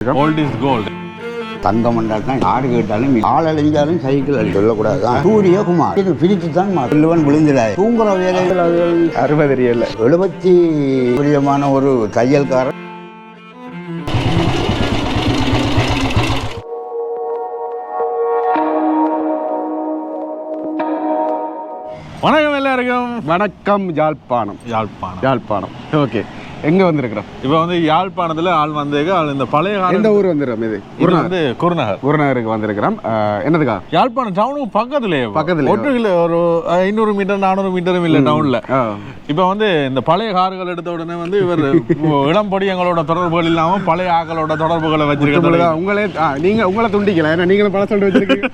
Old is gold தங்கம் என்றால் தான் யாரு கேட்டாலும் ஆள் அழிஞ்சாலும் சைக்கிள் அழி சொல்லக்கூடாது. தான். சூரியகுமார் இது பிரித்து தான் பிள்ளுவன் விழுந்துடாது. தூங்குற வேலைகள் அறுபது ரியல் எழுபத்தி பிரியமான ஒரு தையல்காரன். வணக்கம் எல்லாருக்கும். வணக்கம் யாழ்ப்பாணம். யாழ்ப்பாணம். யாழ்ப்பாணம். ஓகே. எங்க வந்திருக்கிறோம்? இப்போ வந்து யாழ்ப்பாணத்துல ஆள் வந்தேங்க ஆள் இந்த பழைய எந்த ஊர் வந்துடுறோம் இது? வந்து குருநகர். குருநகருக்கு வந்திருக்கிறோம். என்னதுக்கா? யாழ்ப்பாணம் டவுனுக்கு பக்கத்துலயே பக்கத்துலயே. ஒட்டு இல்ல ஒரு ஐநூறு மீட்டர் நானூறு மீட்டரும் இல்ல டவுன்ல. இப்போ வந்து இந்த பழைய கார்கள் எடுத்த உடனே வந்து இவர் இளம்பொடி எங்களோட தொடர்புகள் இல்லாம பழைய ஆக்களோட தொடர்புகளை வச்சிருக்கிறது. உங்களே ஆ, நீங்க உங்களை துண்டிக்கல. ஏன்னா நீங்களும் பழம் சொல்லிட்டு வச்சிருக்கீங்க.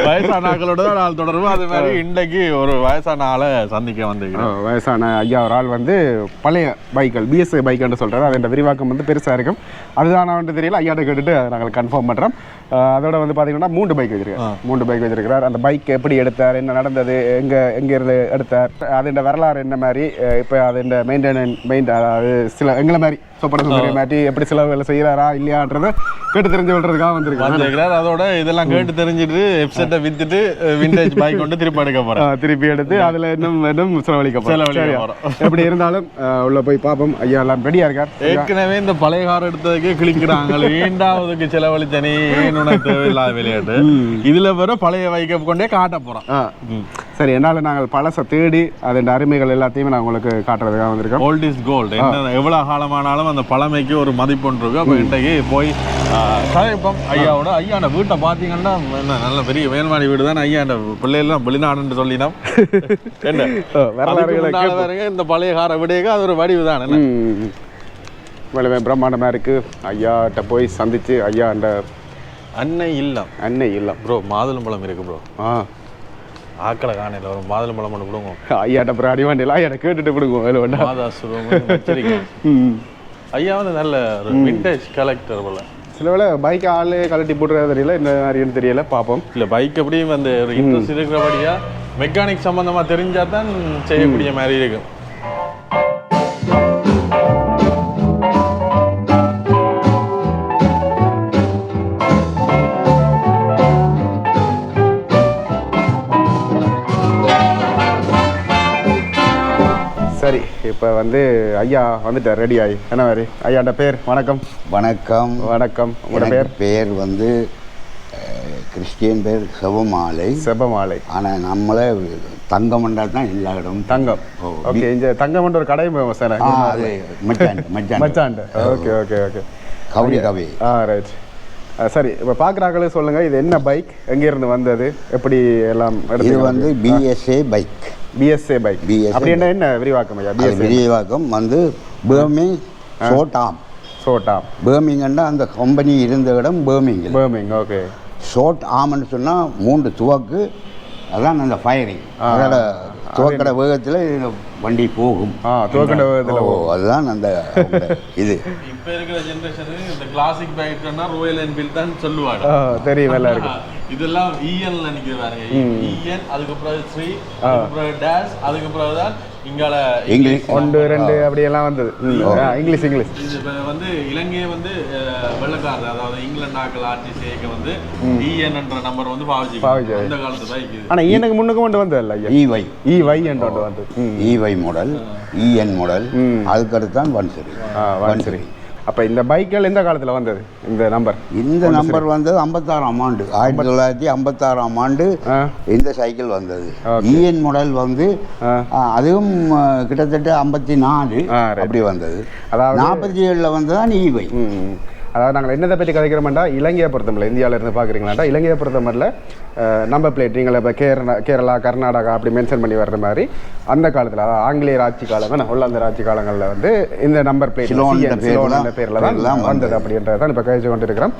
வயசான ஆக்களோட தான் ஆள் தொடர்பு. அது மாதிரி இன்றைக்கு ஒரு வயசான ஆளை சந்திக்க ஆ, வந்திருக்கிறோம் வயசான ஐயா ஒரு ஆள் வந்து பழைய பைக்கள் பிஎஸ்ஐ பைக்னு சொல்றாரு. அதோட விரிவாக்கம் வந்து பெருசா இருக்கும். அதுதான் வந்து தெரியல. ஐயாட்ட கேட்டுட்டு நாங்கள் கன்ஃபார்ம் பண்றோம். அஹ், அதோட வந்து பாத்தீங்கன்னா மூன்று பைக் வச்சிருக்காரு. மூன்று பைக் வச்சிருக்கிறார். அந்த பைக் எப்படி எடுத்தார் என்ன நடந்தது எங்க எங்க இருந்து எடுத்தார் அதோட வரலாறு என்ன மாதிரி இப்போ அதோட மெயின்டெனன் மெயின் அதாவது சில எங்களை மாதிரி சொப்பன சுந்தரி மாட்டி எப்படி செலவுகளை செய்யறாரா இல்லையான்றதை கேட்டு தெரிஞ்சு விடுறதுக்காக வந்திருக்கிறார் அதோட இதெல்லாம் கேட்டு தெரிஞ்சுட்டு வெப்சைட்டை வித்துட்டு விண்டேஜ் பைக் கொண்டு திருப்பி எடுக்க போறேன் ஆ, திருப்பி எடுத்து அதுல இன்னும் இன்னும் செலவழிக்க? போறோம். எப்படி இருந்தாலும் உள்ள போய் பார்ப்போம். ஐயா எல்லாம் ரெடியா இருக்கார்? ஏற்கனவே இந்த பழைய கார் எடுத்ததுக்கே கிளிக்கிறாங்க ஏண்டாவதுக்கு செலவழிச்சனே ஏன் உனக்கு தேவையில்லாத விளையாட்டு? இதுல வர பழைய வைக்க கொண்டே காட்ட போறோம் ஆ. சரி என்னால நாங்கள் பழசை தேடி அதன் அருமைகள் எல்லாத்தையுமே நான் உங்களுக்கு காட்டுறதுக்காக வந்திருக்கோம். ஓல்ட் இஸ் கோல்டு என்ன எவ்வளவு காலமானாலும் அந்த பழமைக்கு ஒரு மதிப்புண்டு இருக்கு அப்போ இன்றைக்கு போய் கதைப்பம் ஐயாவோட ஐயாண்ட வீட்டை பார்த்தீங்கன்னா என்ன நல்ல பெரிய வேல்மாடி வீடு தான் ஐயாண்ட பிள்ளைகள்லாம் வெளிநாடுன்னு சொல்லினோம். என்ன? ஆ, வரலாறுகளை அதுக்கு முன்னால பாருங்க, இந்த பழைய காரை விடையக்க அது ஒரு வடிவு தான். இவ்வளவு பிரம்மாண்டமா இருக்கு. ஐயாட்ட போய் சந்திச்சு ஐயா அந்த அன்னை இல்லம். அன்னை இல்லம். ப்ரோ மாதுளம்பழம் இருக்கு ப்ரோ. ஆ. ஆக்களை காணையில் ஒரு மாதுளம்பழம் ஒன்று கொடுங்க. ஐயாட்ட அப்புறம் அடி வண்டியில் ஐயாட்ட கேட்டுட்டு விடுங்க அதில் வேண்டாம். மாதாசுரம் வச்சிருக்கேன். ம். ஐயா வந்து நல்ல ஒரு விண்டேஜ் கலெக்டர் போல. சில வேளை பைக் ஆளு கழட்டி போட்டுறது தெரியல. இந்த மாதிரின்னு தெரியல. பார்ப்போம். இல்ல பைக் எப்படியும் வந்து ஒரு இன்ட்ரெஸ்ட் இருக்கிறபடியா மெக்கானிக் சம்பந்தமா தெரிஞ்சா தான் செய்யக்கூடிய மாதிரி இருக்கும் வந்து ஐயா வந்துட்டார் ரெடி ஆகி என்ன மாதிரி? ஐயாட்ட பேர் வணக்கம். வணக்கம். வணக்கம். உங்களோட பேர்? பேர் வந்து கிறிஸ்டியன் பேர் சிவமாலை செபமாலை. ஆனால் நம்மளே தங்கம் என்றால் தான் எல்லா இடமும் தங்கம். ஓகே இங்க தங்கம் ஒரு கடை சார் மச்சான் மச்சாண்டு. Okay okay okay. கவுரி கவி. ஆ ரைட் சரி இப்போ பார்க்குறாங்களே சொல்லுங்க இது என்ன பைக் எங்கேருந்து வந்தது? எப்படி எல்லாம் இது வந்து BSA bike BSA bike BSA அப்படி என்ன என்ன விரிவாக்கம் ஐயா? அது பிஎஸ்ஏ விரிவாக்கம் வந்து பேர்மிங் சோட்டாம் சோட்டா பேர்மிங்கண்டா அந்த கம்பெனி இருந்த இடம் பேர்மிங்கில் பேர்மிங் ஓகே ஷோட் ஆம்னு சொன்னால் மூன்று துவக்கு அதான் அந்த ஃபயரிங் அதோட துவக்கிற வேகத்தில் வண்டி போகும். ஆ துவக்கிற வேகத்துல ஓ அதுதான் அந்த இது. இப்ப இருக்கிற ஜெனரேஷன் இந்த கிளாசிக் பைக்னா ராயல் என்ஃபீல்ட் தான் சொல்லுவாங்க. ஆ, தெரியும் எல்லாம் இருக்கு இதெல்லாம் இஎன்ல நிக்குது பாருங்க இஎன் அதுக்கப்புறம் ஸ்ரீ அதுக்கப்புறம் டேஷ் அதுக்கப்புறம் தான் இங்கால இங்கிலீஷ். ஒன்று ரெண்டு அப்படியெல்லாம் வந்தது. ம். ஆ, இங்கிலீஷ் இங்கிலீஷ். இது வந்து இலங்கையை வந்து வெள்ளக்காரர். அதாவது இங்கிலாந்து ஆக்கள் ஆட்சி செய்ய வந்து இஎன் என்ற நம்பர் வந்து பாவிச்சு பாவிச்சு. அந்த காலத்து பைக் இது ஆனா எனக்கு முன்னுக்கு கொண்டு வந்தது இல்லை ஐயா? இவை இ வை என்று ஒன்று வந்தது. ம் இவை மாடல் இஎன் மாடல். அதுக்கடுத்து தான் வன்சரி வன்சரி அப்போ இந்த பைக்கள் எந்த காலத்தில் வந்தது இந்த நம்பர் இந்த நம்பர் வந்தது ஐம்பத்தாறாம் ஆண்டு ஆயிரத்தி தொள்ளாயிரத்தி ஐம்பத்தாறாம் ஆண்டு இந்த சைக்கிள் வந்தது. இஎன் மாடல் வந்து ஆ. ஆ, அதுவும் கிட்டத்தட்ட ஐம்பத்தி நாலு. அப்படி வந்தது அதாவது- நாற்பத்தி ஏழில் வந்து தான் இவை ம். அதாவது நாங்கள் என்னதை பற்றி கதைக்கிறோம்டா? இலங்கையை பொறுத்தமல்ல இந்தியாவில் இருந்து பார்க்குறீங்களாண்டா? இலங்கையை பொறுத்தமல்ல நம்பர் பிளேட் நீங்கள் இப்போ கேரளா கேரளா கர்நாடகா அப்படி மென்ஷன் பண்ணி வர்ற மாதிரி அந்த காலத்தில் அதாவது ஆங்கிலேயர் ஆட்சி காலம் ஹொல்லாந்தர் ஆட்சி காலங்களில் வந்து இந்த நம்பர் பிளேட் சிலோன் பேர்ல தான் வந்தது. அப்படின்றத தான் இப்போ கழிச்சு கொண்டு இருக்கிறோம்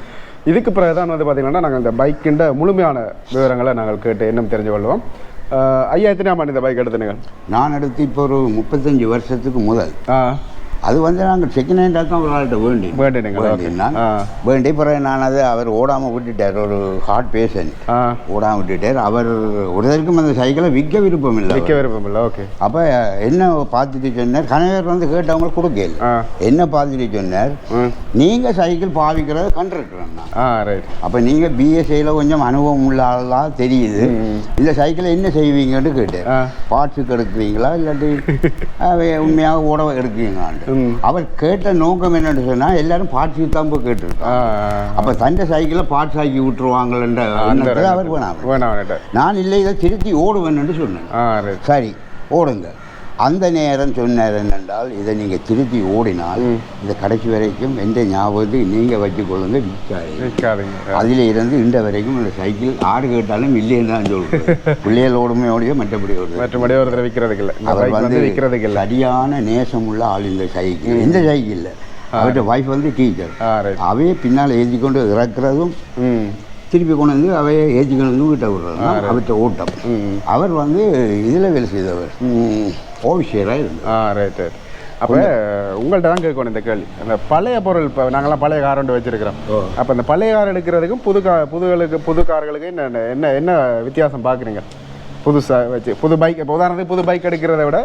இதுக்கு பிறகு தான் வந்து பார்த்தீங்கன்னா நாங்கள் இந்த பைக்கின்ற முழுமையான விவரங்களை நாங்கள் கேட்டு இன்னும் தெரிஞ்சு கொள்வோம். ஐயா எத்தனை ஆண்டு இந்த பைக் எடுத்துனுங்க நான் எடுத்து இப்போ ஒரு முப்பத்தஞ்சு வருஷத்துக்கு முதல். ஆ. அது வந்து நாங்கள் செகண்ட் ஹேண்டாக தான் ஒரு ஆள்கிட்ட வேண்டி. வேண்டினான் ஆ. வேண்டி பிறகு நான் அதை அவர் ஓடாமல் விட்டுட்டார் ஒரு ஹார்ட் பேஷண்ட் ஓடாமல் விட்டுட்டார். அவர் ஒருத்தருக்கும் அந்த சைக்கிளை விற்க விருப்பம் இல்லை விற்க விருப்பம் இல்லை ஓகே அப்போ என்ன பார்த்துட்டு சொன்னார்? கணவர் வந்து கேட்டவங்க கொடுக்கல. என்ன பார்த்துட்டு சொன்னார்? நீங்கள் சைக்கிள் பாவிக்கிறத கண்டிருக்கிறேன் நான். ஆ ரைட் அப்போ நீங்கள் பிஎஸ்ஐயில் கொஞ்சம் அனுபவம் உள்ள ஆளாக தெரியுது. இந்த சைக்கிளை என்ன செய்வீங்கன்னு கேட்டேன். பார்ட்ஸுக்கு எடுக்கிறீங்களா இல்லாட்டி உண்மையாக ஓட எடுக்கிறீங்களான்ட்டு. ம். அவர் கேட்ட நோக்கம் என்னன்னு சொன்னால் எல்லாரும் பார்ட்ஸுக்கு தான் போய் கேட்டிருக்காங்க ஆ அப்போ தண்டை சைக்கிளை பார்ட்ஸ் ஆக்கி விட்டுருவாங்கன்ற எண்ணத்தில் அவர் வேணாம். நான் இல்லை இதை திருத்தி ஓடுவேன்னு சொன்னேன். சரி ஓடுங்க. அந்த நேரம் சொன்னார் என்னென்றால் இதை நீங்கள் திருத்தி ஓடினால் இதை கடைசி வரைக்கும் எந்த ஞாபகத்துக்கு நீங்கள் வச்சுக்கொள்ளுங்க விற்காது விற்காதீங்க அதில் இருந்து இந்த வரைக்கும் இந்த சைக்கிள் ஆடு கேட்டாலும் இல்லைன்னு தான் சொல்லுவேன் பிள்ளைகள் ஓடுமையோடய மற்றபடி ஓடுது மற்றபடி ஒரு தடவை விற்கிறதுக்கு இல்லை இந்த அவர் வந்து விற்கிறதுக்கு இல்லை சரியான நேசமுள்ள ஆள் இந்த சைக்கிள். இந்த சைக்கிளில்? அவர்கிட்ட ஒய்ஃப் வந்து டீச்சர் அவையே பின்னால் ஏற்றி கொண்டு இறக்குறதும் திருப்பி கொண்டு வந்து அவையை ஏற்றி கொண்டு வந்து வீட்டை விடுறது தான் அவர்கிட்ட ஓட்டம். அவர் வந்து இதில் வேலை செய்தவர். ஓவிஷியராக இருந்தார் ஆ ரைட் ரைட் அப்போ உங்கள்கிட்ட தான் கேட்கணும் இந்த கேள்வி. அந்த பழைய பொருள் இப்போ நாங்களாம் பழைய கார் ஒன்று வச்சிருக்கிறோம். அப்போ அந்த பழைய கார் எடுக்கிறதுக்கும் புது கா புதுகளுக்கு புது கார்களுக்கு என்ன என்ன என்ன வித்தியாசம் பார்க்குறீங்க புதுசாக வச்சு புது பைக் இப்போ உதாரணத்துக்கு புது பைக் எடுக்கிறத விட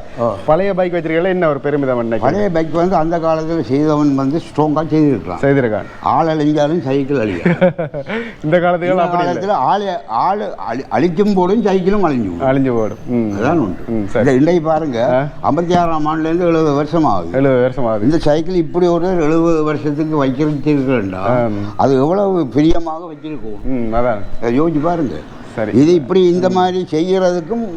பழைய பைக் வச்சிருக்கல என்ன ஒரு பெருமிதம் பழைய பைக் வந்து அந்த காலத்தில் செய்தவன் வந்து ஸ்ட்ராங்காக செய்திருக்கலாம் செய்திருக்கான். ஆள் அழிஞ்சாலும் சைக்கிள் அழியும். இந்த காலத்துக்கு காலத்தில் ஆள் ஆள் அழி அழிக்கும் போடும் சைக்கிளும் அழிஞ்சு போடும். அழிஞ்சு போடும். அதான் உண்டு. இன்றைக்கு பாருங்க ஐம்பத்தி ஆறாம் ஆண்டுலேருந்து எழுபது வருஷம் ஆகுது. எழுபது வருஷம் ஆகுது. இந்த சைக்கிள் இப்படி ஒரு எழுபது வருஷத்துக்கு வைக்கிறதுக்குண்டா அது எவ்வளவு பிரியமாக வச்சிருக்கோம். அதான். அதை யோசிச்சு பாருங்க. சரி. இது இப்படி இந்த மாதிரி செய்யறதுக்கும்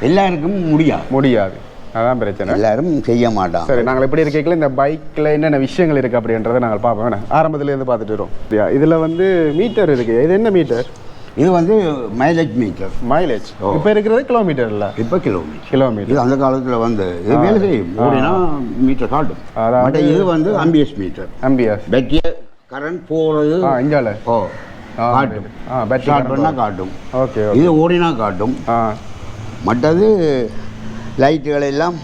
எல்லாருக்கும் முடியாது. முடியாது. அதான் பிரச்சனை. எல்லாரும் செய்ய மாட்டாங்க. சரி நாங்கள் எப்படி இருக்கைக்குள்ள இந்த பைக்கில் என்னென்ன விஷயங்கள் இருக்குது அப்படின்றத நாங்கள் பார்ப்போம். வேணா ஆரம்பத்துலேருந்து பார்த்துட்டு வரோம் இதில் வந்து மீட்டர் இருக்கு. இது என்ன மீட்டர்? இது வந்து மைலேஜ் மீட்டர் மைலேஜ் இப்போ இருக்கிறது கிலோமீட்டர் இல்லை? இப்போ கிலோமீட்டர் கிலோமீட்டர் இது அந்த காலத்தில் வந்து இது வேலை செய்யும். ஓடினா மீட்டர் காட்டும். அதாவது- இது வந்து அம்பிஎஸ் மீட்டர் அம்பியஸ் பேட்டரிய கரண்ட் போகிறது இங்கால. ஓ. காட்டும். ஸ்டார்ட் பண்ணால் காட்டும். ஓகே இது ஓடினா காட்டும். மற்றது லைட்டுகள் எல்லாம்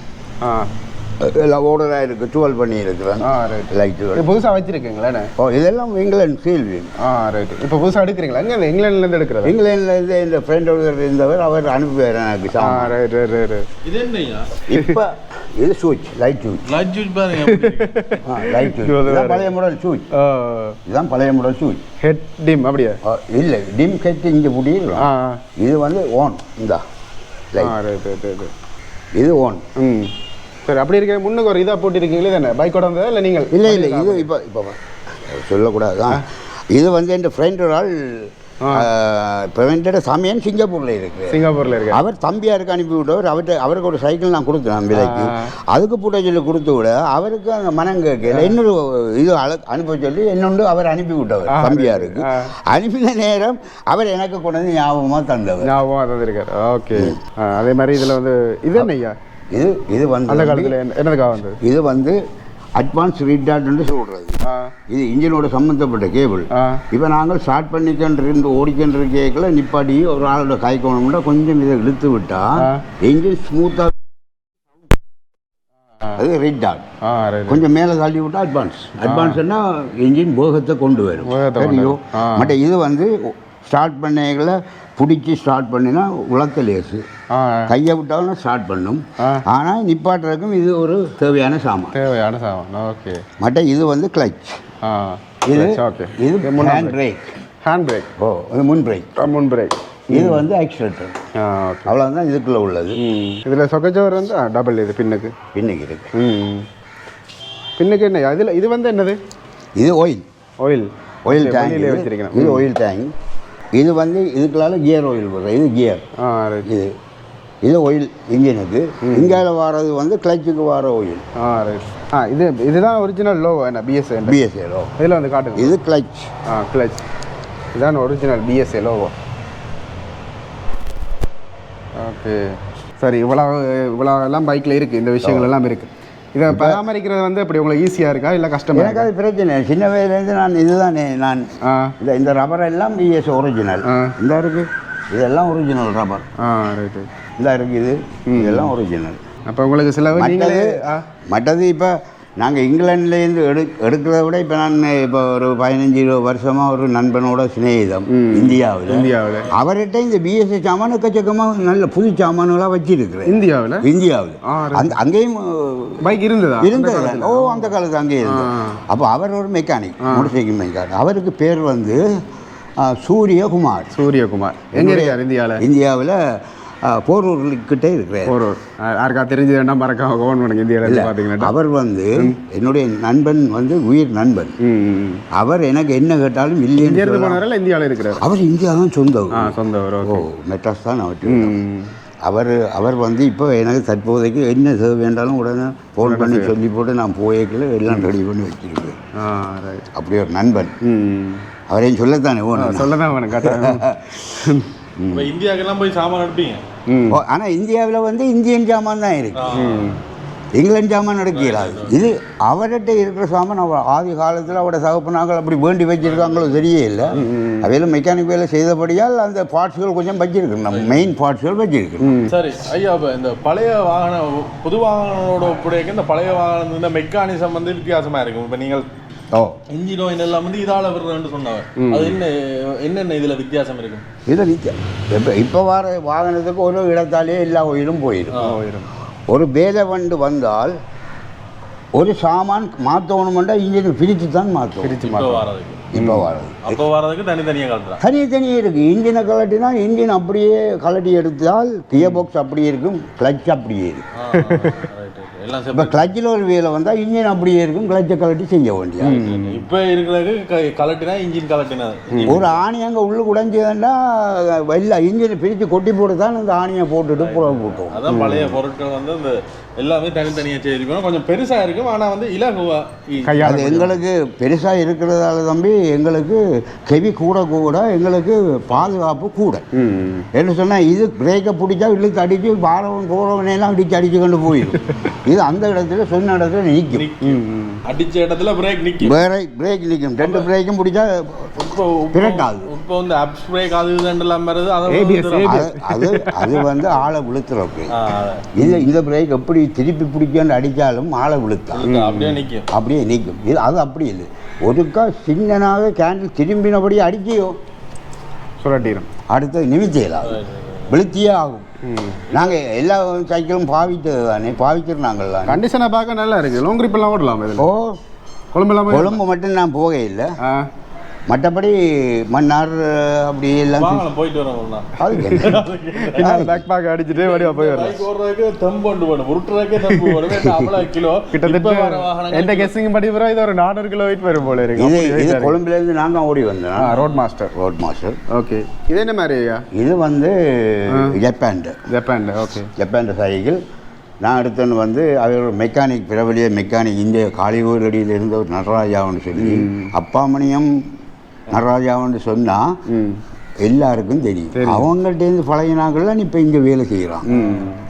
எல்லாம் ஓடராக இருக்குது டுவெல் பண்ணி இருக்கிறேன் ஆ ரைட் லைட்டுகள் இது புதுசாக வச்சுருக்கீங்களே ஓ இதெல்லாம் இங்கிலாந்து சீல்வி ஆ ரைட் இப்போ புதுசாக எடுக்கிறீங்களா? எங்கே இங்கிலாந்துலேருந்து எடுக்கிறதா? இங்கிலாந்துலேருந்து இந்த ஃப்ரெண்ட் ஒருத்தர் இருந்தவர் அவர் அனுப்புவார் எனக்கு ஆ ரைட் ரைட் ரைட் இது என்னையா இப்போ இது சுவிட்ச் லைட் சுவிட்ச் லஞ்ச் ஜூஸ் பாருங்க இருக்கு. லைட் சுவிட்ச் இதுதான் பழைய மாடல் ஓ இதுதான் பழைய மாடல் சுவிட்ச் ஹெட் டிம் அப்படியா? இல்லை டிம் செட் இங்கே முடியலாம் ஆ இது வந்து ஓன் இந்தா. ஆ லைட் ரைட் ரைட் ரைட் இது ஓன் ம். சரி அப்படி இருக்க முன்னுக்கு ஒரு இதாக போட்டிருக்கீங்களே தானே பைக்கோட வந்ததா இல்லை நீங்கள்? இல்லை இல்லை இது இப்போ இப்போ சொல்லக்கூடாது ஆ. இது வந்து என் ஃப்ரெண்ட் ஒரு ஆள் ப்ரிவெண்டட் சமயம் சிங்கப்பூரில் இருக்கு. சிங்கப்பூரில் இருக்கு. அவர் தம்பியாருக்கு அனுப்பி விட்டவர் அவர்கிட்ட அவருக்கு ஒரு சைக்கிள் நான் கொடுத்தேன் விலைக்கு. அதுக்கு பூட்ட சொல்லி கொடுத்து விட அவருக்கு அந்த மனம் கேட்கல. இன்னொரு இது அனுப்ப சொல்லி என்னொன்று அவர் அனுப்பி விட்டவர் தம்பியாருக்கு. அனுப்பின நேரம் அவர் எனக்கு கொண்டு வந்து ஞாபகமாக தந்தவர். ஞாபகம் அதாவது இருக்காரு ஓகே அதே மாதிரி இதில் வந்து இது என்ன ஐயா? இது இது அந்த வந்து காலத்தில் என்னதுக்காக வந்தது? இது வந்து அட்வான்ஸ் ரீடாட்னு சொல்கிறது இது இன்ஜினோட சம்மந்தப்பட்ட கேபிள். இப்போ நாங்கள் ஸ்டார்ட் பண்ணிக்கிட்டு ஓடிக்கின்ற கேட்கல நிப்பாட்டி ஒரு ஆளோட காய்க்கணும்னா கொஞ்சம் இதை இழுத்து விட்டா ஆ. என்ஜின் ஸ்மூத்தாக அது ரெட் டாட் கொஞ்சம் மேலே தள்ளி விட்டா அட்வான்ஸ் அட்வான்ஸ்னா என்ஜின் வேகத்தை கொண்டு வரும். மற்ற இது வந்து ஸ்டார்ட் பண்ணைகளை பிடிச்சி ஸ்டார்ட் பண்ணினா உலக்க லேசு. கையை விட்டாலும் ஸ்டார்ட் பண்ணும். ஆனால் நிப்பாட்டுறதுக்கும் இது ஒரு தேவையான சாமான். தேவையான சாமான். ஓகே. மற்ற இது வந்து கிளச். இது ஓகே. இது ஹேண்ட் பிரேக் ஹேண்ட் பிரேக் ஓ இது முன் பிரேக் முன் பிரேக் இது வந்து ஆக்சிலேட்டர் அவ்வளோதான் இதுக்குள்ளே உள்ளது. இதில் சொக்கச்சவர் வந்து டபுள் இது பின்னுக்கு. பின்னுக்கு இருக்கு. ம் பின்னுக்கு என்ன? இதில் இது வந்து என்னது? இது ஆயில் ஆயில் ஆயில் டேங்க். வச்சிருக்கணும். இது ஆயில் டேங்க் இது வந்து இதுக்குள்ளால கியர் ஆயில் வரும் இது கியர் இது. இது ஆயில் இன்ஜினுக்கு இங்கால வர்றது வந்து கிளச்சுக்கு வர ஆயில் ஆ ரைட் ஆ இது இதுதான் ஒரிஜினல் லோவோ என்ன? பிஎஸ்ஏ பிஎஸ்ஏலோ இதில் வந்து காட்டுங்க. இது கிளச் ஆ கிளச் இதான் ஒரிஜினல் பிஎஸ்ஏ லோவோ ஓகே சரி இவ்வளோ இவ்வளோ எல்லாம் பைக்கில் இருக்குது இந்த விஷயங்கள் எல்லாம் இருக்குது இதை பராமரிக்கிறது வந்து அப்படி உங்களுக்கு ஈஸியாக இருக்கா? இல்லை கஷ்டமா எனக்கு அது பிரச்சனை. சின்ன வயதுலேருந்து நான் இதுதானே நான் இந்த இந்த ரப்பர் எல்லாம் பிஎஸ் ஒரிஜினல். இந்த இருக்கு. இதெல்லாம் ஒரிஜினல் ரப்பர் ஆ ரைட்டு இந்த இருக்கு இது. இதெல்லாம் ஒரிஜினல் அப்போ உங்களுக்கு நீங்களே மற்றது மற்றது இப்போ நாங்கள் இங்கிலாந்துலேருந்து எடு எடுக்கிறத விட இப்போ நான் இப்போ ஒரு பதினஞ்சு இருபது வருஷமாக ஒரு நண்பனோட சிநேகிதம் இந்தியாவில். இந்தியாவில். அவர்கிட்ட இந்த பிஎஸ்சி சாமான் எக்கச்சக்கமாக நல்ல புது சாமான்களாக வச்சிருக்கிறேன். இந்தியாவில்? இந்தியாவில். அந்த அங்கேயும் பைக் இருந்ததா? இருந்தது. ஓ அந்த காலத்து அங்கே இருந்தது. அப்போ அவர் ஒரு மெக்கானிக் மோட்டர் சைக்கிள் மெக்கானிக் அவருக்கு பேர் வந்து சூரியகுமார். சூரியகுமார். எங்க இருக்கார் இந்தியாவில்? இந்தியாவில் போரூர்கிட்டே இருக்கிறார். ஒரு யாருக்கா தெரிஞ்சதுன்னா மறக்காம கவன் பண்ணுங்க இந்தியாவில் பார்த்தீங்கன்னா அவர் வந்து என்னுடைய நண்பன் வந்து உயிர் நண்பன். அவர் எனக்கு என்ன கேட்டாலும் இல்லைன்னு இந்தியாவில் இருக்கிறார்? அவர் இந்தியா தான் சொந்த சொந்த ஓ மெட்ராஸ் தான் அவர் அவர் அவர் வந்து இப்போ எனக்கு தற்போதைக்கு என்ன சேவை வேண்டாலும் உடனே ஃபோன் பண்ணி சொல்லி போட்டு நான் போயக்கில் எல்லாம் ரெடி பண்ணி வச்சிருக்கேன். அப்படி ஒரு நண்பன். ம் அவரையும் சொல்லத்தானே ஓணும் சொல்ல தான் வேணும் கரெக்டாக இப்போ இந்தியாவுக்கெல்லாம் போய் சாமான் எடுப்பீங்க? ம் ஆனால் இந்தியாவில் வந்து இந்தியன் சாமான் தான் இருக்கு. ம் இங்கிலாந்து எடுக்க இயலாது இது அவர்கிட்ட இருக்கிற சாமான் அவர் ஆதி காலத்தில் அவரோட சகப்பனாக்கள் அப்படி வேண்டி வச்சிருக்காங்களோ தெரியவே இல்லை. அவையில் மெக்கானிக் வேலை செய்தபடியால் அந்த பார்ட்ஸ்கள் கொஞ்சம் வச்சிருக்கு நம்ம மெயின் பார்ட்ஸ்கள் வச்சிருக்கு சரி. ஐயா இப்போ இந்த பழைய வாகன புது வாகனங்களோட ஒப்படைக்க இந்த பழைய வாகனம் இந்த மெக்கானிசம் வந்து வித்தியாசமா இருக்கும். இப்போ நீங்கள் இன்ஜின் ஆயில் எல்லாம் வந்து இதால விடுறேன்னு சொன்னாங்க அது என்ன என்னென்ன இதுல வித்தியாசம் இருக்கும்? இது நிச்சயம் இப்போ இப்போ வர வாகனத்துக்கு ஒரு இடத்தாலே எல்லா உயிரும் போயிடும் ஒரு வேலை வண்டு வந்தால் ஒரு சாமான் மாற்றணுமெண்டா இன்ஜின் பிரித்து தான் மாற்றணும் பிரித்து வரதுக்கு இப்போ வர்றது அப்போ வரதுக்கு தனித்தனியா கலந்துலாம் தனித்தனியே இருக்குது இன்ஜினை கலட்டினா இன்ஜின் அப்படியே கலட்டி எடுத்தால் கியர் பாக்ஸ் அப்படியே இருக்கும் கிளச் அப்படியே இருக்கும். இப்போ கிளச்சில் ஒரு வேலை வந்தால் இன்ஜின் அப்படியே இருக்கும் கிளச்சை கலட்டி செய்ய வேண்டியது இப்போ இருக்கிறதுக்கு க- கலட்டினா இன்ஜின் கலட்டினா ஒரு ஆணி அங்கே உள்ளு குடைஞ்சதுன்னா இல்லை இன்ஜினை பிரித்து கொட்டி போட்டு தான் அந்த ஆணியை போட்டுட்டு புறம் போட்டோம். அதான் பழைய பொருட்கள் வந்து இந்த எல்லாமே தனித்தனியா செய்திருக்கணும் கொஞ்சம் பெருசா இருக்கும். ஆனா வந்து இலகுவா அது எங்களுக்கு பெருசாக இருக்கிறதால தம்பி எங்களுக்கு கெவி கூட கூட எங்களுக்கு பாதுகாப்பு கூட. என்ன சொன்னால் இது பிரேக்கை பிடிச்சா இழுத்து அடித்து வாரவன் போகிறவனையெல்லாம் அடித்து அடித்து கொண்டு போயிடும். இது அந்த இடத்துல சொன்ன இடத்துல நிற்கும் அடிச்ச இடத்துல பிரேக் நிக்கும். வேற பிரேக் நிற்கும் ரெண்டு பிரேக்கும் பிடிச்சா இப்போ வந்து அப்ஸ் பிரேக் அது இதுன்னு எல்லாம் வருது அதை. அது வந்து ஆளை விழுத்துற இது இந்த பிரேக் எப்படி திருப்பி பிடிக்கன்னு அடித்தாலும் ஆளை விழுத்தா. அது அப்படியே நிக்கும். அப்படியே நிற்கும் இது அது அப்படி இல்லை. ஒருக்கா சின்னனாக கேண்டில் திரும்பினபடி அடிச்சியோ சுரட்டிடும் அடுத்த நிமித்தையில விழுத்தியே ஆகும். நாங்கள் எல்லா சைக்கிளும் பாவித்தது தானே பாவிச்சிருந்தாங்கல்ல கண்டிஷனை பார்க்க நல்லா இருக்கு. லாங் ட்ரிப் எல்லாம் ஓடலாம் ஓ. கொழும்பு கொழும்பு மட்டும் நான் போக இல்லை. ஆ. மற்றபடி மன்னார் அப்படி எல்லாம் போயிட்டு வரோம்? பின்னால் பேக் பேக் அடிச்சுட்டு வடிவா போய் வரலாம் பைக் ஓடுறதுக்கு தெம்பு உருட்டுறதுக்கே என்ன அவ்வளவு கிலோ? கிட்டத்தட்ட எந்த கெஸ்ஸிங் படி வரும்? இது ஒரு நானூறு கிலோ வெயிட் வரும் போல இருக்கு. இது இது. கொழும்புலேருந்து நான் தான் ஓடி வந்தேன். ஆ road master road master okay இது என்ன மாதிரி ஐயா? இது வந்து ஜப்பான்டு ஜப்பான் ஓகே ஜப்பான் சைக்கிள். நான் அடுத்தவன் வந்து அவர் ஒரு மெக்கானிக் பிரபலிய மெக்கானிக் இந்திய காளிகூரடியில் இருந்த ஒரு நடராஜாவுன்னு சொல்லி அப்பாமணியம் நடராஜாவுன்னு சொன்னால் எல்லாருக்கும் தெரியும். அவங்கள்ட்டேருந்து பழகினாங்கள்லாம் இப்போ இங்கே வேலை செய்கிறான்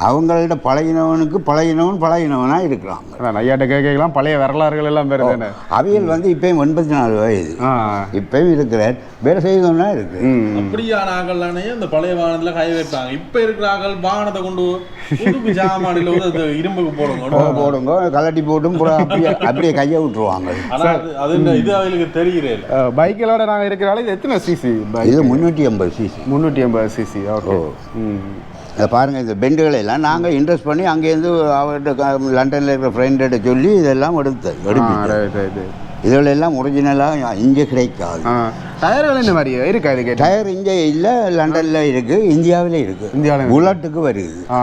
அவங்கள்ட்ட பழகினவனுக்கு பழகினவன் பழகினவனாக இருக்கிறாங்க ஐயாட்ட கேட்கலாம் பழைய வரலாறுகள் எல்லாம் பேர் தானே? அவியல் வந்து இப்பயும் எண்பத்தி நாலு வயது. இப்பயும் இருக்கிறார். வேலை செய்தவனா இருக்கு. ம். அப்படியான ஆகலானே இந்த பழைய வாகனத்துல கை வைப்பாங்க. இப்ப இருக்கிற ஆக்கள் வாகனத்தை கொண்டு ஜாமாடியில் இது இரும்புக்கு போடுங்க. போடுங்க. கலட்டி போட்டும் கூட அப்படியே அப்படியே கையை விட்டுருவாங்க. அது அது இந்த இது அவங்களுக்கு தெரிகிறேன் பைக்கிலோட நாங்கள் இருக்கிறால இது எத்தனை சிசி பைக்? இது முந்நூற்றி ஐம்பது சிசி. முந்நூற்றி ஐம்பது சிசி ம். இதை பாருங்கள் இந்த பெண்டுகளை எல்லாம் நாங்கள் இன்ட்ரெஸ்ட் பண்ணி அங்கேருந்து அவர்கிட்ட லண்டனில் இருக்கிற ஃப்ரெண்ட்ட சொல்லி இதெல்லாம் எடுத்து ஆ எடுப்போம் ரைட் ரைட் இதில் எல்லாம் ஒரிஜினலாக இங்கே கிடைக்காது. டயர்கள் என்ன மாதிரி? இருக்கா இது கேட்டா? டயர் இங்கே இல்லை லண்டனில் இருக்குது இந்தியாவிலே இருக்குது இந்தியாவில் புல்லட்டுக்கு வருது. ஆ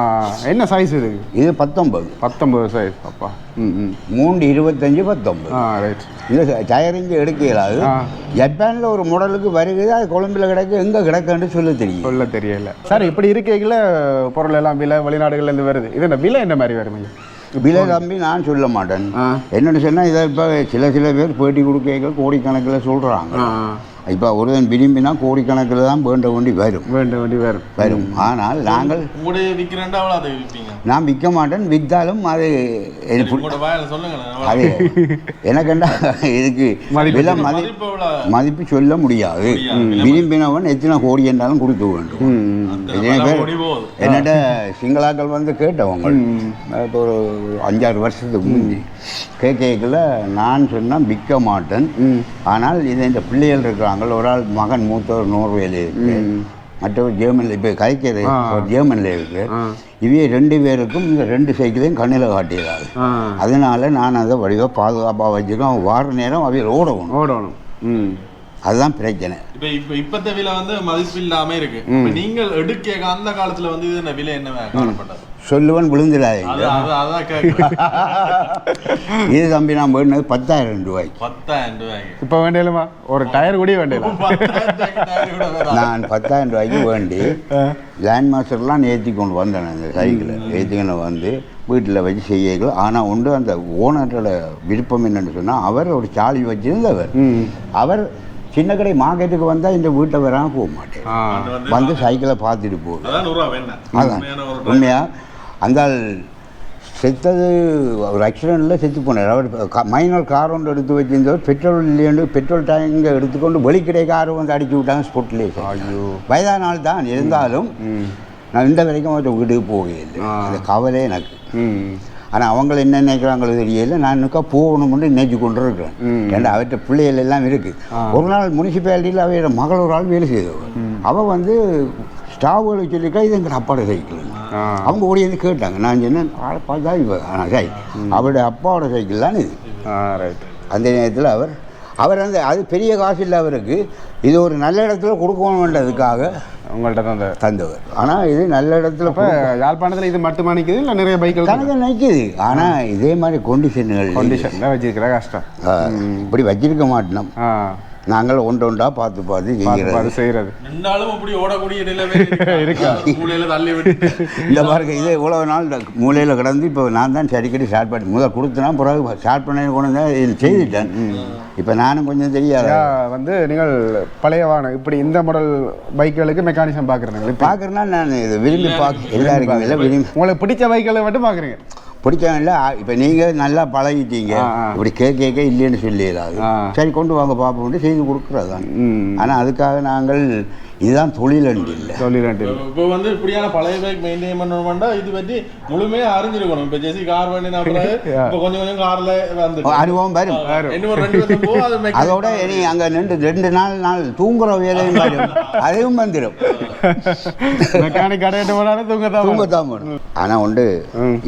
என்ன சைஸ் இது? இது பத்தொம்பது பத்தொம்பது சைஸ் அப்பா. ம் மூன்று இருபத்தஞ்சு பத்தொம்பது ஆ ரைட் இந்த டயர் இங்கே எடுக்க இயலாது. ஜப்பானில் ஒரு மாடலுக்கு வருகுது அது கொழும்பில் கிடக்கு எங்கே கிடக்குன்னு சொல்ல தெரியும். சொல்ல தெரியல. சார் இப்படி இருக்கையில் பொருள் எல்லாம் விலை வெளிநாடுகள்ல இருந்து வருது. இது என்ன விலை என்ன மாதிரி வரும் ஐயா? விலை தம்பி நான் சொல்ல மாட்டேன். என்னன்னு சொன்னால் இதை இப்போ சில சில பேர் பேட்டி கொடுக்க கோடிக்கணக்கில் சொல்கிறாங்க இப்போ ஒருவன் விரும்பினா கோடிக்கணக்கில் தான் வேண்ட வேண்டி வரும். வேண்டும் வேண்டி வேறு வரும். ஆனால் நாங்கள் நான் விற்க மாட்டேன். விற்றாலும் அது அது எனக்கெண்டா இதுக்கு மதிப்பு விலை மதி மதிப்பு மதிப்பு சொல்ல முடியாது. விரும்பினவன் எத்தனை கோடி என்றாலும் கொடுக்க வேண்டும். என்னட்ட சிங்களாக்கள் வந்து கேட்டவங்க. இப்போ ஒரு அஞ்சாறு வருஷத்துக்கு முந்தி. கேட்கல நான் சொன்னால் விற்க மாட்டேன். ஆனால் இது இந்த பிள்ளைகள் இருக்கிறாங்க ஒரு ஆள் மகன் மூத்தவர் நோர்வேல இருக்கு. மற்றவர் ஜெர்மனில் இப்போ கைக்கிறது ஒரு ஜெர்மனில் இருக்கு. இவைய ரெண்டு பேருக்கும் இந்த ரெண்டு சைக்கிளையும் கண்ணில் ஆ. அதனால நான் அதை வடிவாக பாதுகாப்பாக வச்சுருக்கேன் அவன் வார நேரம் அவையில் ஓடணும். ஓடணும். ம். அதுதான் பிரச்சனை. இப்ப இப்ப இப்பத்த விலை வந்து மதிப்பு இல்லாம இருக்கு நீங்கள் எடுக்க அந்த காலத்துல வந்து இது என்ன விலை என்ன காணப்பட்டது? சொல்லுவன் விழுந்துடாதீங்க இது தம்பி நான் வேணுனது பத்தாயிரம் ரூபாய்க்கு. பத்தாயிரம் ரூபாய்க்கு. இப்போ வேண்டியலுமா ஒரு டயர் கூட வேண்டியலாம் வேற. நான் பத்தாயிரம் ரூபாய்க்கு வேண்டி லேண்ட் மாஸ்டர்லாம் ஏற்றி கொண்டு வந்தேன் அந்த சைக்கிளை. ஏற்றிக்கொண்டு வந்து வீட்டில் வச்சு செய்யல ஆனால் உண்டு அந்த ஓனரோட விருப்பம் என்னன்னு சொன்னால் அவர் ஒரு சாலி வச்சிருந்தவர். அவர் சின்ன கடை மார்க்கெட்டுக்கு வந்தால் இந்த வீட்டை வராமல் போக மாட்டேன் வந்து சைக்கிளை பார்த்துட்டு போகுது அதான் நூறுரூவா அந்த செத்தது ஒரு ஆக்சிடெண்ட்டில் செத்து போனார். அவர் மைனர் கார் ஒன்று எடுத்து வச்சிருந்தவர் பெட்ரோல் இல்லையண்டு பெட்ரோல் டேங்கை எடுத்துக்கொண்டு வெளிக்கடை காரை வந்து அடிச்சு விட்டாங்க ஸ்பொட்லேயே ஐயோ. வயதான ஆள் தான் இருந்தாலும் நான் இந்த வரைக்கும் அவர்கிட்ட வீட்டுக்கு போகவில்லை அந்த கவலை எனக்கு. ஆனால் அவங்க என்ன நினைக்கிறாங்களோ தெரியல. நான் இன்னுக்கா போகணும்னு நினைச்சு கொண்டு இருக்கிறேன் ஏன்னா அவர்கிட்ட பிள்ளைகள் எல்லாம் இருக்கு. ஒரு நாள் முனிசிபாலிட்டியில் அவையோட மகள் ஒரு ஆள் வேலை செய்தவள் அவள் வந்து ஸ்டாஃப்களை சொல்லிக்கா இது எங்கள் அப்பாவோட சைக்கிள். அவங்க ஓடி வந்து கேட்டாங்க. நான் சொன்னேன் ஆளை பார்த்தா ஆனால் சரி. அவருடைய அப்பாவோட சைக்கிள் தான் இது அந்த நேரத்தில் அவர் அவர் அந்த அது பெரிய காசு இல்லை அவருக்கு. இது ஒரு நல்ல இடத்துல கொடுக்கணுன்றதுக்காக உங்கள்கிட்ட தான் தந்தவர். ஆனால் இது நல்ல இடத்துல இப்போ யாழ்ப்பாணத்தில் இது மட்டுமா நிற்குது இல்லை நிறைய பைக்கள் கணக்கு நிற்கிது ஆனால் இதே மாதிரி கொண்டிஷன்கள் கண்டிஷனில் வச்சிருக்கிற கஷ்டம். இப்படி வச்சிருக்க மாட்டோம். ஆ. நாங்கள் ஒன்று ஒன்றா பார்த்து பார்த்து செய்கிறது. செய்கிறது. இப்படி ஓடக்கூடிய நிலைமை இருக்கா? மூலையில தள்ளி விட்டு. இந்த பாருங்க இதே இவ்வளோ நாள் மூலையில் கிடந்து இப்போ நான் தான் சரிக்கடி ஸ்டார்ட் பண்ணி முதல் கொடுத்தனா பிறகு ஸ்டார்ட் பண்ணி கொண்டு வந்து இது செய்துட்டேன். இப்போ நானும் கொஞ்சம் தெரியாது. வந்து நீங்கள் பழைய வாகனம் இப்படி இந்த மாடல் பைக்குகளுக்கு மெக்கானிசம் பார்க்குறீங்க இப்போ பார்க்குறேன்னா நான் இது விரும்பி பார்க்க எல்லாருக்கும் இல்லை விரும்பி உங்களுக்கு பிடிச்ச பைக்களை மட்டும் பார்க்குறீங்க. பிடிச்சவங்கள இப்போ நீங்கள் நல்லா பழகிட்டீங்க. இப்படி கேட்க கேட்க இல்லைன்னு சொல்லிடாது. சரி கொண்டு வாங்க பார்ப்போம்ட்டு செய்து கொடுக்குறது தான் ஆனால் அதுக்காக நாங்கள் இதுதான் தொழில் இல்லை. சொல்லிடுறேன் இப்போ வந்து இப்படியான பழைய பைக் மெயின்டைன் பண்ணணும்னா இது பற்றி முழுமையா அறிஞ்சிருக்கணும். இப்போ ஜெசி கார் பிறகு இப்போ கொஞ்சம் கொஞ்சம் கார்ல வந்து அனுபவம் வரும். ரெண்டு அதோட இனி அங்கே நின்று ரெண்டு நாள் நாள் தூங்குற வேலையும் வரும். அதுவும் வந்துடும் மெக்கானிக் கடையிட்டு போனாலும் தூங்க தான் தூங்கத்தான் ஆனால் உண்டு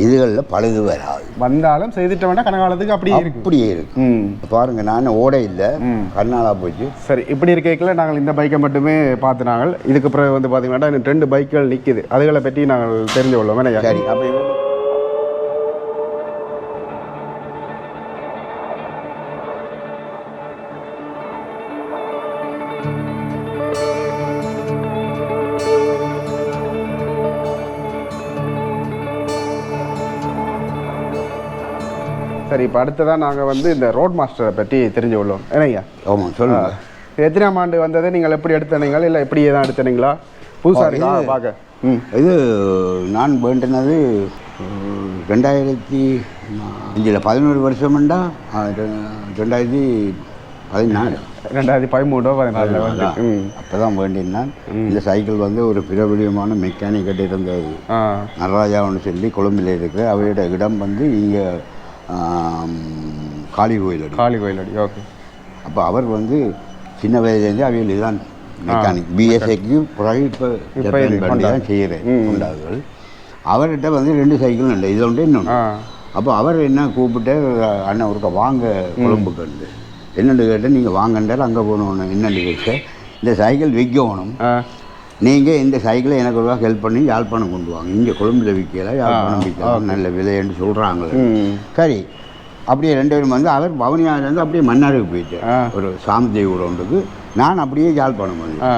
இதுகளில் பழுது வராது. வந்தாலும் செய்துட்ட வேண்டாம் கனகாலத்துக்கு அப்படியே இருக்கு. அப்படியே இருக்கு. பாருங்க நான் ஓட இல்லை. கண்ணாலா போச்சு. சரி இப்படி இருக்கைக்குள்ள நாங்கள் இந்த பைக்கை மட்டுமே பார்த்து நாங்கள் இதுக்கு பிறகு வந்து பார்த்தீங்கன்னா ரெண்டு பைக்குகள் நிற்கிது அதுகளை பற்றி நாங்கள் தெரிஞ்சு கொள்வோம். சரி அப்போ சரி இப்போ அடுத்ததான் நாங்கள் வந்து இந்த ரோட் மாஸ்டரை பற்றி தெரிஞ்சு கொள்வோம். ஏனையா ஆமாம் சொல்லுங்க. எத்தனாம் ஆண்டு வந்தது நீங்கள் எப்படி எடுத்தனீங்களா இல்லை எப்படி தான் எடுத்தனீங்களா புதுசாக இருக்கா? பார்க்க. இது நான் வேண்டினது ரெண்டாயிரத்தி அஞ்சில் பதினோரு வருஷம்ண்டா ரெண்டாயிரத்தி பதினாலு. ரெண்டாயிரத்தி பதிமூணோ ம். அப்போ தான் வேண்டினான் இந்த சைக்கிள் வந்து ஒரு பிரபலியமான மெக்கானிக் கிட்ட இருந்தது. நடராஜாவுன்னு சொல்லி கொழும்பில் இருக்கு அவையோட இடம் வந்து இங்கே காளி கோயில் காளி கோயில் ஓகே. அப்போ அவர் வந்து சின்ன வயதுலேருந்து அவையில் இதுதான் மெக்கானிக் பிஎஸ்ஐக்கு பிறகு இப்போ ஜப்பான் தான் செய்கிறேன் ம். உண்டாதுகள் அவர்கிட்ட வந்து ரெண்டு சைக்கிள் உண்டு இது ஒன்று இன்னொன்று அப்போ அவர் என்ன கூப்பிட்டு அண்ணன் ஒருக்க வாங்க கொழும்புக்கு வந்து. என்னென்னு கேட்டால் நீங்கள் வாங்கன்றால் அங்கே போகணும் என்னென்னு கேட்டு இந்த சைக்கிள் விற்கணும். நீங்கள் இந்த சைக்கிளை எனக்கு ஒரு ஹெல்ப் பண்ணி யாழ்ப்பாணம் கொண்டு வாங்க. இங்கே கொழும்புல விற்கல யாழ்ப்பாணம் விற்கலாம் நல்ல விலைன்னு சொல்கிறாங்க ம். சரி அப்படியே ரெண்டு பேரும் வந்து அவர் பவனியாவிலேருந்து அப்படியே மன்னாருக்கு போயிட்டேன் ஆ. ஒரு சாமதேவி உடம்புக்கு நான் அப்படியே யாழ்ப்பாணம் ஆ.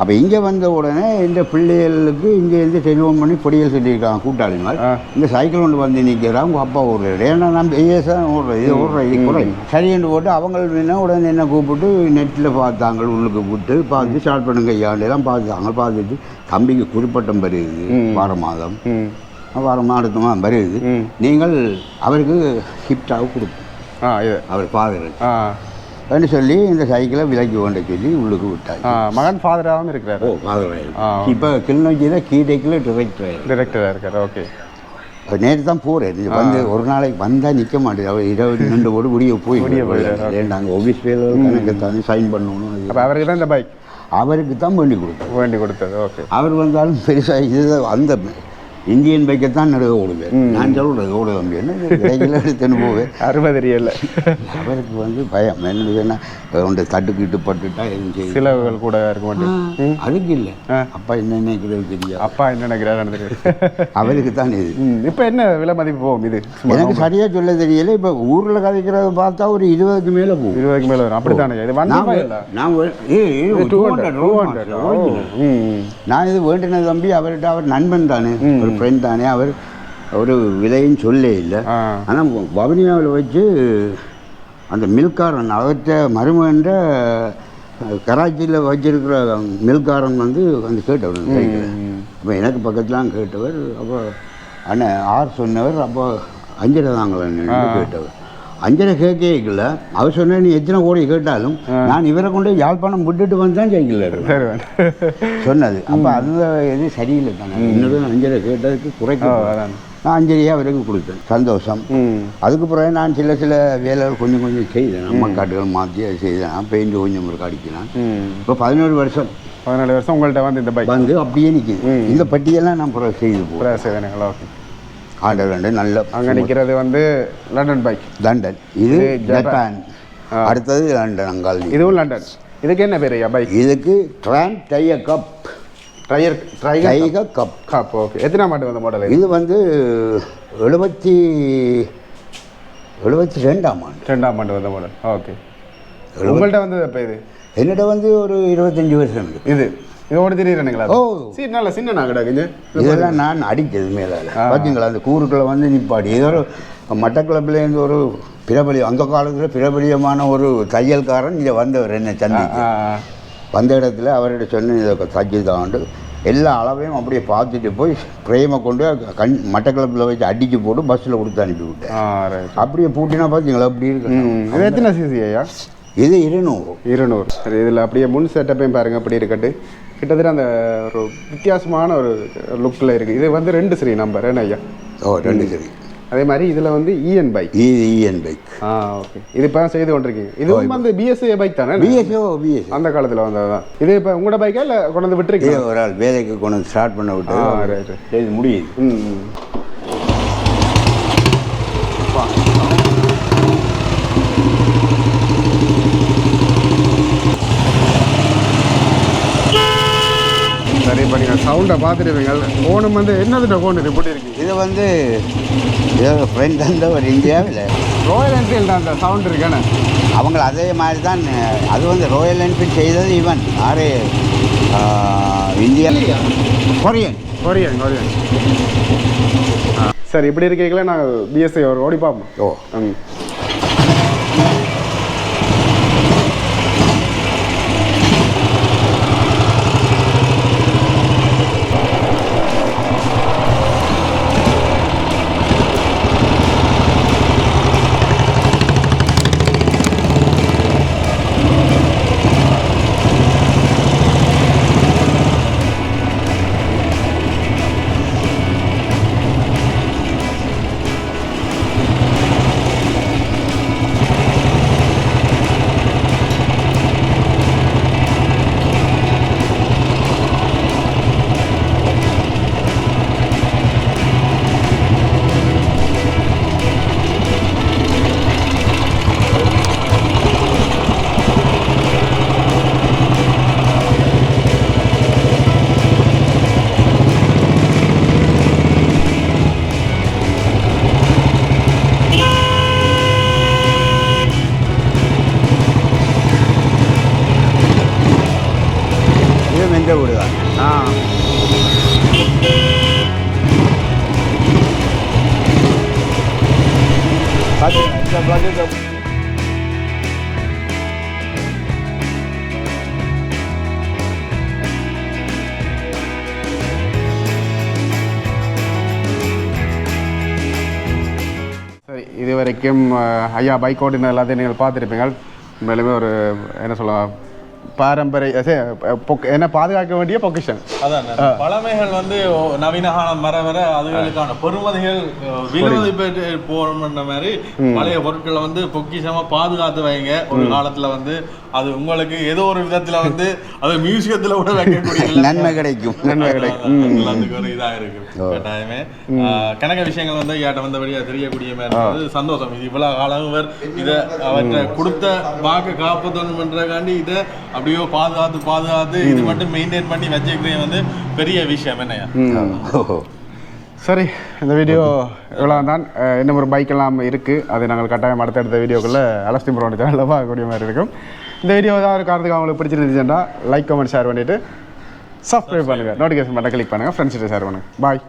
அப்போ இங்கே வந்த உடனே இந்த பிள்ளைகளுக்கு இங்கே இருந்து டெலிஃபோன் பண்ணி பொடியல் சொல்லியிருக்காங்க கூட்டாளிமார். ஆ. இந்த சைக்கிள் ஒன்று வந்து நிற்கிறா உங்கள் அப்பா ஓடுறாரு ஏன்னா நம்ம ஏஎஸ் தான் ஓடுறோம் இது ஓடுறோம் இது குறை சரின்னு போட்டு அவங்க என்ன உடனே என்ன கூப்பிட்டு நெட்டில் பார்த்தாங்க உள்ளுக்கு கூப்பிட்டு பார்த்து ஸ்டார்ட் பண்ணுங்க ஐயாண்டெல்லாம் பார்த்தாங்க பார்த்துட்டு தம்பிக்கு குறிப்பட்டம் வருது வார மாதம். ம் வார மாதத்து மாதம் வருது. நீங்கள் அவருக்கு கிஃப்டாக இது. அவர் ஃபாதர் ஆ. அப்படின்னு சொல்லி இந்த சைக்கிளை விலைக்கு கொண்டு சொல்லி உள்ளுக்கு விட்டாங்க ஆ மகன் ஃபாதராகவும் இருக்கிறார். ஓ ஃபாதர் ஆ. இப்போ கிளிநொச்சியில் கீடைக்கில் டிரெக்டர் டிரெக்டராக இருக்கார். ஓகே நேற்று தான் போகிறேன் வந்து ஒரு நாளைக்கு வந்தால் நிற்க மாட்டேது அவர் இருபது ரெண்டு கோடி முடிய போய். நாங்கள் ஆஃபீஸ் பேர் கணக்கு தானே சைன் பண்ணணும். அப்போ அவருக்கு தான் இந்த பைக் அவருக்கு தான் வேண்டி கொடுத்தோம் வேண்டி கொடுத்தது ஓகே அவர் வந்தாலும் பெருசாக இது அந்த இந்தியன் பைக்கை தான் நடுவே ஓடுவேன். நான் சொல்கிறது ஓட என்ன விலைகள் எடுத்துன்னு போவேன். அறுபது ரியல்ல அவருக்கு வந்து பயம். என்னதுன்னா ஒன்று தட்டுக்கிட்டு பட்டுட்டா எதுவும் செய்யும் செலவுகள் கூட இருக்க மாட்டேன். அதுக்கு இல்லை. அப்பா என்ன நினைக்கிறது தெரியாது அப்பா என்ன நினைக்கிறாரு தெரியும் அவருக்கு தான் இது. இப்போ என்ன விலை மதிப்பு போகும் இது? எனக்கு சரியா சொல்ல தெரியல. இப்போ ஊரில் கதைக்கிறத பார்த்தா ஒரு இருபதுக்கு மேலே போகும். இருபதுக்கு மேலே வரும். அப்படித்தானே? இது ஒன் நான் இல்லை நான் வே- ஏய், ஏய், two 200, hundred two 200, hundred original. ம் நான் இது வேண்டின தம்பி அவர்கிட்ட அவர் நண்பன் தானே. ஒரு ஃப்ரெண்ட் தானே அவர் ஒரு விலையும் சொல்லே இல்லை. ஆனால் வவுனியாவில் வச்சு அந்த மில்காரன் அவர்கிட்ட மருமகன்ற கராச்சியில் வச்சிருக்கிற மில்காரன் வந்து வந்து கேட்டவர் அப்போ எனக்கு பக்கத்துலாம் கேட்டவர் அப்போ அண்ணன் ஆர் சொன்னவர் அப்போ அஞ்சரை கேட்டவர். அஞ்சரை கேட்கல அவர் சொன்ன நீ எத்தனை கோடி கேட்டாலும் நான் இவரை கொண்டு யாழ்ப்பாணம் விட்டுட்டு வந்து தான் வேணும் சொன்னது. அப்போ அந்த இது சரியில்லை தானே. இன்னொரு அஞ்சரை கேட்டதுக்கு குறைக்க. நான் அஞ்சலியாக அவருக்கு கொடுத்தேன். சந்தோஷம். அதுக்கு பிறகு நான் சில சில வேலைகள் கொஞ்சம் கொஞ்சம் செய்தேன். நம்ம காட்டுகள் மாற்றி அதை செய்தேன். பெயிண்ட் கொஞ்சம் ஒரு அடிக்கலாம் இப்போ பதினோரு வருஷம். பதினாலு வருஷம் உங்கள்கிட்ட வந்து இந்த பைக் வந்து அப்படியே நிற்கிது இந்த பட்டியெல்லாம் நான் பிறகு செய்து போகிறேன் ஓகே. ஆண்டர் ரெண்டு நல்ல அங்கே நிற்கிறது வந்து லண்டன் பைக். லண்டன். இது ஜப்பான். அடுத்தது லண்டன் அங்கால் இதுவும் லண்டன். இதுக்கு என்ன பேர் பைக்? இதுக்கு ட்ரான் டைய கப் ட்ரையர் ட்ரையர் டைக கப் காப் ஓகே எத்தனை மாட்டு வந்த மாடல் இது? வந்து எழுபத்தி எழுபத்தி ரெண்டாம் ஆண்டு. ரெண்டாம் ஆண்டு வந்த மாடல் ஓகே உங்கள்கிட்ட வந்தது எப்போ இது? என்னிட்ட வந்து ஒரு இருபத்தஞ்சி வருஷம் இருக்கு. இது இதோட திடீர்னுங்களா ஓ. சரி நல்ல சின்ன நான் கிடக்குங்க இதெல்லாம் நான் அடித்தது மேலால. பார்த்தீங்களா அந்த கூறுக்குள்ள வந்து நிப்பாடி ஏதோ ஒரு மட்டக்களப்புலேருந்து ஒரு பிரபலியம் அந்த காலத்தில் பிரபலியமான ஒரு தையல்காரன் இங்கே வந்தவர் என்ன சந்திக்கு. வந்த இடத்துல அவர்கிட்ட சொன்ன இதை தச்சு தாண்டு எல்லா அளவையும் அப்படியே பார்த்துட்டு போய் பிரேமை கொண்டு கண் மட்டக்களப்பில் வச்சு அடித்து போட்டு பஸ்ஸில் கொடுத்து அனுப்பி விட்டேன் அப்படியே பூட்டினா பார்த்தீங்களா அப்படி இருக்கு. எத்தனை சிசி ஐயா? இது இருநூறு. இருநூறு. சரி இதில் அப்படியே முன் செட்டப்பையும் பாருங்க அப்படி இருக்கட்டு. கிட்டத்தட்ட அந்த ஒரு வித்தியாசமான ஒரு லுக்கில் இருக்குது இது வந்து ரெண்டு சரி நம்பர் என்ன ஐயா? ஓ ரெண்டு சரி அதே மாதிரி இதில் வந்து இஎன் பைக் இது இஎன் பைக் ஆ ஓகே இது இப்போ செய்து கொண்டிருக்கீங்க. இதுவும் வந்து பிஎஸ்சி பைக் தானே? பிஎஸ்ஓ பிஎஸ்ஓ அந்த காலத்தில் வந்தது தான். இது இப்போ உங்களோட பைக்கா இல்லை கொண்டு வந்து இதே விட்டுருக்கீங்க ஒரு ஆள் வேலைக்கு கொண்டு வந்து ஸ்டார்ட் பண்ண விட்டு இது முடியுது. ம் ம். சரி இப்போ நீங்கள் சவுண்டை பார்த்துருப்பீங்க ஃபோனும் வந்து என்னதுட்ட ஃபோன் இது? இப்படி இருக்கு? இது வந்து ஃப்ரெண்ட் அந்த ஒரு இந்தியாவில். ராயல் என்ஃபீல்டு அந்த சவுண்ட் இருக்கானே அவங்க அதே மாதிரி தான் அது வந்து ராயல் என்ஃபீல்ட் செய்தது யாரு? ஆஹ், இந்தியா. கொரியன். Korean Korean. சரி இப்படி இருக்கீங்களே நாங்கள் பிஎஸ்ஐ ஒரு ஓடி பார்ப்போம். ஓ. பார்த்தீங்களா சரி இதுவரைக்கும் ஐயா பைக் ஓட்டின எல்லாத்தையும் நீங்கள் பார்த்துருப்பீங்க மேலுமே ஒரு என்ன சொல்லலாம் பாரம்பரிய என்ன பாதுகாக்க வேண்டிய பொக்கிஷன். அதான் பழமைகள் வந்து நவீன காலம் வர வர அதுகளுக்கான பெருமதிகள் அஹ், விலைமதிப்பு போகணுன்ற மாதிரி பழைய பொருட்களை வந்து பொக்கிஷமா பாதுகாத்து வைங்க. ஒரு காலத்துல வந்து அது உங்களுக்கு ஏதோ ஒரு விதத்துல வந்து அது மியூசியத்துல கூட வைக்கக்கூடிய. நன்மை கிடைக்கும் நன்மை கிடைக்கும். ஒரு இதா இருக்கு கட்டாயமே. கணக்க விஷயங்கள் வந்து ஐயாட்ட வந்தபடியா தெரியக்கூடிய மாதிரி இருந்தது. சந்தோஷம். இது இவ்வளவு காலம் இவர் இதை அவற்றை கொடுத்த வாக்கு காப்பதன்காண்டி இதை அப்படியோ பாதுகாத்து பாதுகாத்து இது மட்டும் மெயின்டைன் பண்ணி வச்சுக்கிறேன் வந்து பெரிய விஷயம் என்னையா? சரி இந்த வீடியோ இவ்வளோ தான் இன்னும் ஒரு பைக் எல்லாம் இருக்குது அதை நாங்கள் கட்டாயம் அடுத்தடுத்த வீடியோக்குள்ளே அலஸ்டி ப்ரோட சேனலில் பார்க்கக்கூடிய மாதிரி இருக்கும். இந்த வீடியோ தான் ஒரு காரணத்துக்கு அவங்களுக்கு பிடிச்சிருந்துச்சுன்னா லைக் கமெண்ட் ஷேர் பண்ணிவிட்டு சப்ஸ்கிரைப் பண்ணுங்கள் நோட்டிஃபிகேஷன் பட்டன் கிளிக் பண்ணுங்கள் ஃப்ரெண்ட்ஸ்கிட்ட ஷேர் பண்ணுங்கள் பாய்